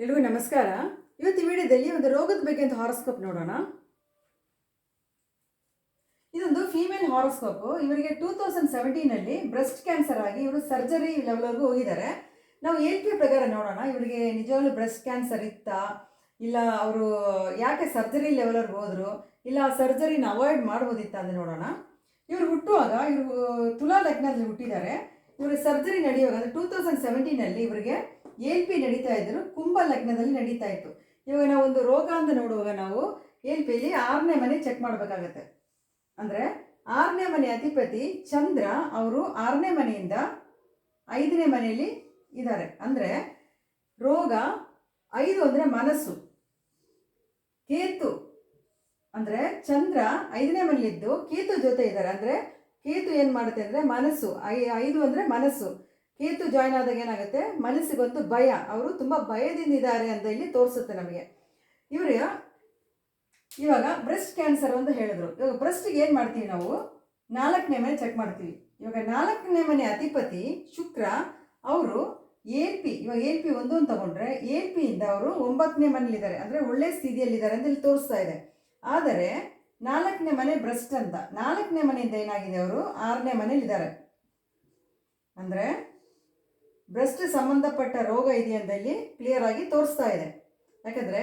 ಎಲ್ರಿಗೂ ನಮಸ್ಕಾರ. ಇವತ್ತು ವಿಡಿಯೋದಲ್ಲಿ ಒಂದು ರೋಗದ ಬಗ್ಗೆ ಅಂತ ಹಾರೋಸ್ಕೋಪ್ ನೋಡೋಣ. ಇದೊಂದು ಫೀಮೇಲ್ ಹಾರೋಸ್ಕೋಪ್ ಇವರಿಗೆ ಟೂ ತೌಸಂಡ್ ಸೆವೆಂಟೀನಲ್ಲಿ ಬ್ರೆಸ್ಟ್ ಕ್ಯಾನ್ಸರ್ ಆಗಿ ಇವರು ಸರ್ಜರಿ ಲೆವೆಲ್ವರೆಗೂ ಹೋಗಿದ್ದಾರೆ. ನಾವು ಏನ್ ಪಿ ಪ್ರಕಾರ ನೋಡೋಣ. ಇವರಿಗೆ ನಿಜವಾಗ್ಲೂ ಬ್ರೆಸ್ಟ್ ಕ್ಯಾನ್ಸರ್ ಇತ್ತಾ? ಇಲ್ಲ ಅವರು ಯಾಕೆ ಸರ್ಜರಿ ಲೆವೆಲ್ವರೆಗೆ ಹೋದರು? ಇಲ್ಲ ಆ ಸರ್ಜರಿನ ಅವಾಯ್ಡ್ ಮಾಡ್ಬೋದಿತ್ತ ಅಂತ ನೋಡೋಣ. ಇವರು ಹುಟ್ಟುವಾಗ, ಇವರು, ತುಲಾ ಲಗ್ನದಲ್ಲಿ ಹುಟ್ಟಿದ್ದಾರೆ. ಇವರು ಸರ್ಜರಿ ನಡೆಯುವಾಗ ಟೂ ತೌಸಂಡ್ ಸೆವೆಂಟೀನಲ್ಲಿ ಇವರಿಗೆ ಎಲ್ ಪಿ ನಡೀತಾ ಇದ್ರು ಕುಂಭ ಲಗ್ನದಲ್ಲಿ ನಡೀತಾ ಇತ್ತು. ಇವಾಗ ನಾವು ಒಂದು ರೋಗ ಅಂತ ನೋಡುವಾಗ ನಾವು ಎಲ್ ಪಿಲಿ ಆರನೇ ಮನೆ ಚೆಕ್ ಮಾಡಬೇಕಾಗತ್ತೆ. ಅಂದರೆ ಆರನೇ ಮನೆ ಅಧಿಪತಿ ಚಂದ್ರ ಅವರು ಆರನೇ ಮನೆಯಿಂದ ಐದನೇ ಮನೆಯಲ್ಲಿ ಇದ್ದಾರೆ. ಅಂದರೆ ರೋಗ ಐದು ಅಂದರೆ ಮನಸ್ಸು, ಕೇತು ಅಂದರೆ ಚಂದ್ರ ಐದನೇ ಮನೆಯಲ್ಲಿದ್ದು, ಕೇತು ಜೊತೆ ಇದ್ದಾರೆ. ಅಂದರೆ ಕೇತು ಏನು ಮಾಡುತ್ತೆ ಅಂದರೆ ಮನಸ್ಸು, ಐ ಐದು ಅಂದರೆ ಮನಸ್ಸು. ಕೇತು ಜಾಯ್ನ್ ಆದಾಗ ಏನಾಗುತ್ತೆ? ಮನಸ್ಸಿಗೊಂದು ಭಯ. ಅವರು ತುಂಬ ಭಯದಿಂದ ಇದ್ದಾರೆ ಅಂತ ಇಲ್ಲಿ ತೋರಿಸುತ್ತೆ ನಮಗೆ. ಇವರು ಇವಾಗ ಬ್ರೆಸ್ಟ್ ಕ್ಯಾನ್ಸರ್ ಅಂತ ಹೇಳಿದ್ರು. ಇವಾಗ ಬ್ರೆಸ್ಟಿಗೆ ಏನು ಮಾಡ್ತೀವಿ ನಾವು? ನಾಲ್ಕನೇ ಮನೆ ಚೆಕ್ ಮಾಡ್ತೀವಿ. ಇವಾಗ ನಾಲ್ಕನೇ ಮನೆ ಅಧಿಪತಿ ಶುಕ್ರ, ಅವರು ಎ ಪಿ ಇವಾಗ ಎ ಪಿ ಒಂದು ಅಂತ ತಗೊಂಡ್ರೆ ಎ ಪಿಯಿಂದ ಅವರು ಒಂಬತ್ತನೇ ಮನೇಲಿದ್ದಾರೆ ಅಂದರೆ ಒಳ್ಳೆ ಸ್ಥಿತಿಯಲ್ಲಿದ್ದಾರೆ ಅಂತ ಇಲ್ಲಿ ತೋರಿಸ್ತಾ ಇದೆ. ಆದರೆ ನಾಲ್ಕನೇ ಮನೆ ಬ್ರೆಸ್ಟ್ ಅಂತ, ನಾಲ್ಕನೇ ಮನೆಯಿಂದ ಏನಾಗಿದೆ ಅವರು? ಆರನೇ ಮನೇಲಿದ್ದಾರೆ ಅಂದರೆ ಬ್ರೆಸ್ಟ್ ಸಂಬಂಧಪಟ್ಟ ರೋಗ ಇದೆಯಂತ ಇಲ್ಲಿ ಕ್ಲಿಯರ್ ಆಗಿ ತೋರಿಸ್ತಾ ಇದೆ. ಯಾಕಂದರೆ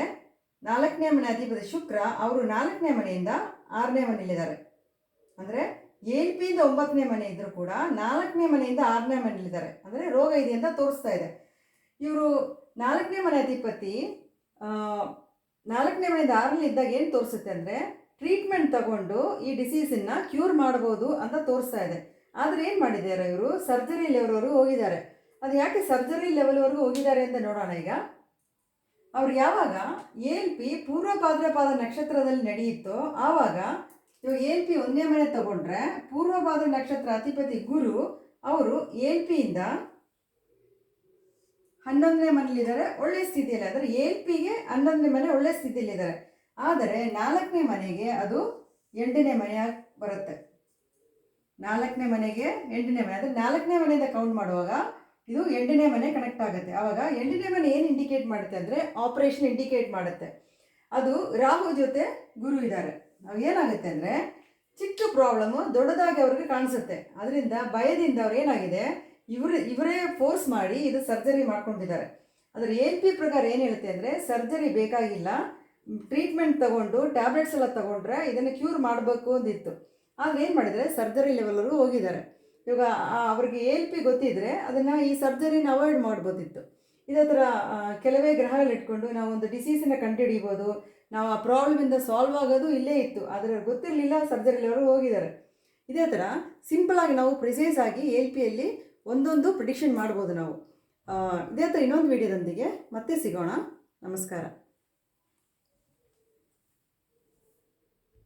ನಾಲ್ಕನೇ ಮನೆ ಅಧಿಪತಿ ಶುಕ್ರ ಅವರು ನಾಲ್ಕನೇ ಮನೆಯಿಂದ ಆರನೇ ಮನೆಯಲ್ಲಿದ್ದಾರೆ. ಅಂದರೆ ಏಳ್ ಪಿಯಿಂದ ಒಂಬತ್ತನೇ ಮನೆ ಇದ್ದರೂ ಕೂಡ ನಾಲ್ಕನೇ ಮನೆಯಿಂದ ಆರನೇ ಮನೆಯಲ್ಲಿದ್ದಾರೆ. ಅಂದರೆ ರೋಗ ಇದೆ ಅಂತ ತೋರಿಸ್ತಾ ಇದೆ. ಇವರು ನಾಲ್ಕನೇ ಮನೆ ಅಧಿಪತಿ ನಾಲ್ಕನೇ ಮನೆಯಿಂದ ಆರನೇ ಇದ್ದಾಗ ಏನು ತೋರಿಸುತ್ತೆ ಅಂದರೆ ಟ್ರೀಟ್ಮೆಂಟ್ ತಗೊಂಡು ಈ ಡಿಸೀಸನ್ನು ಕ್ಯೂರ್ ಮಾಡ್ಬೋದು ಅಂತ ತೋರಿಸ್ತಾ ಇದೆ. ಆದರೆ ಏನು ಮಾಡಿದ್ದಾರೆ ಇವರು? ಸರ್ಜರಿ ಲೆವೆಲ್ವರೆಗೂ ಹೋಗಿದ್ದಾರೆ. ಅದು ಯಾಕೆ ಸರ್ಜರಿ ಲೆವೆಲ್ವರೆಗೂ ಹೋಗಿದ್ದಾರೆ ಅಂತ ನೋಡೋಣ ಈಗ. ಅವ್ರು ಯಾವಾಗ ಎಲ್ ಪಿ ಪೂರ್ವ ಭಾದ್ರಪಾದ ನಕ್ಷತ್ರದಲ್ಲಿ ನಡೆಯಿತ್ತೋ ಆವಾಗ ಇವಾಗ ಎಲ್ ಪಿ ಒಂದೇ ಮನೆ ತಗೊಂಡ್ರೆ ಪೂರ್ವ ಭಾದ್ರ ನಕ್ಷತ್ರ ಅಧಿಪತಿ ಗುರು ಅವರು ಎಲ್ ಪಿಯಿಂದ ಹನ್ನೊಂದನೇ ಮನೆಯಲ್ಲಿದ್ದಾರೆ, ಒಳ್ಳೆ ಸ್ಥಿತಿಯಲ್ಲಿ. ಅಂದರೆ ಎಲ್ ಪಿಗೆ ಹನ್ನೊಂದನೇ ಮನೆ ಒಳ್ಳೆ ಸ್ಥಿತಿಯಲ್ಲಿದ್ದಾರೆ. ಆದರೆ ನಾಲ್ಕನೇ ಮನೆಗೆ ಅದು ಎಂಟನೇ ಮನೆಯಾಗಿ ಬರುತ್ತೆ. ನಾಲ್ಕನೇ ಮನೆಗೆ ಎಂಟನೇ ಮನೆ. ಅಂದರೆ ನಾಲ್ಕನೇ ಮನೆಯಿಂದ ಕೌಂಟ್ ಮಾಡುವಾಗ ಇದು ಎಂಟನೇ ಮನೆ ಕನೆಕ್ಟ್ ಆಗುತ್ತೆ. ಆವಾಗ ಎಂಟನೇ ಮನೆ ಏನು ಇಂಡಿಕೇಟ್ ಮಾಡುತ್ತೆ ಅಂದರೆ ಆಪರೇಷನ್ ಇಂಡಿಕೇಟ್ ಮಾಡುತ್ತೆ. ಅದು ರಾಹು ಜೊತೆ ಗುರು ಇದ್ದಾರೆ ಏನಾಗುತ್ತೆ ಅಂದರೆ ಚಿಕ್ಕ ಪ್ರಾಬ್ಲಮ್ಮು ದೊಡ್ಡದಾಗಿ ಅವ್ರಿಗೆ ಕಾಣಿಸುತ್ತೆ. ಅದರಿಂದ ಭಯದಿಂದ ಅವ್ರು ಏನಾಗಿದೆ, ಇವರು, ಇವರೇ ಫೋರ್ಸ್ ಮಾಡಿ ಇದು ಸರ್ಜರಿ ಮಾಡ್ಕೊಂಡಿದ್ದಾರೆ. ಅದರ ಎನ್ ಪಿ ಪ್ರಕಾರ ಏನು ಹೇಳುತ್ತೆ ಅಂದರೆ ಸರ್ಜರಿ ಬೇಕಾಗಿಲ್ಲ ಟ್ರೀಟ್ಮೆಂಟ್ ತಗೊಂಡು ಟ್ಯಾಬ್ಲೆಟ್ಸ್ ಎಲ್ಲ ತಗೊಂಡ್ರೆ ಇದನ್ನು ಕ್ಯೂರ್ ಮಾಡಬೇಕು ಅಂದಿತ್ತು. ಆದರೆ ಏನು ಮಾಡಿದರೆ ಸರ್ಜರಿ ಲೆವೆಲ್ವರೆಗೂ ಹೋಗಿದ್ದಾರೆ. ಇವಾಗ ಅವ್ರಿಗೆ ಅವ್ರಿಗೆ ಎಲ್ ಪಿ ಗೊತ್ತಿದ್ರೆ ಅದನ್ನು ಈ ಸರ್ಜರಿನ ಅವಾಯ್ಡ್ ಮಾಡ್ಬೋದಿತ್ತು. ಇದೇ ಥರ ಕೆಲವೇ ಗ್ರಹಗಳು ಇಟ್ಕೊಂಡು ನಾವು ಒಂದು ಡಿಸೀಸನ್ನು ಕಂಡುಹಿಡಿಬೋದು, ನಾವು ಆ ಪ್ರಾಬ್ಲಮಿಂದ ಸಾಲ್ವ್ ಆಗೋದು ಇಲ್ಲೇ ಇತ್ತು, ಆದರೆ ಗೊತ್ತಿರಲಿಲ್ಲ ಸರ್ಜರಿಲಿ ಅವರು ಹೋಗಿದ್ದಾರೆ. ಇದೇ ಥರ ಸಿಂಪಲಾಗಿ ನಾವು ಪ್ರಿಸೈಸ್ ಆಗಿ ಎಲ್ ಪಿಯಲ್ಲಿ ಒಂದೊಂದು ಪ್ರಿಡಿಕ್ಷನ್ ಮಾಡ್ಬೋದು ನಾವು. ಇದೇ ಥರ ಇನ್ನೊಂದು ವಿಡಿಯೋದೊಂದಿಗೆ ಮತ್ತೆ ಸಿಗೋಣ. ನಮಸ್ಕಾರ.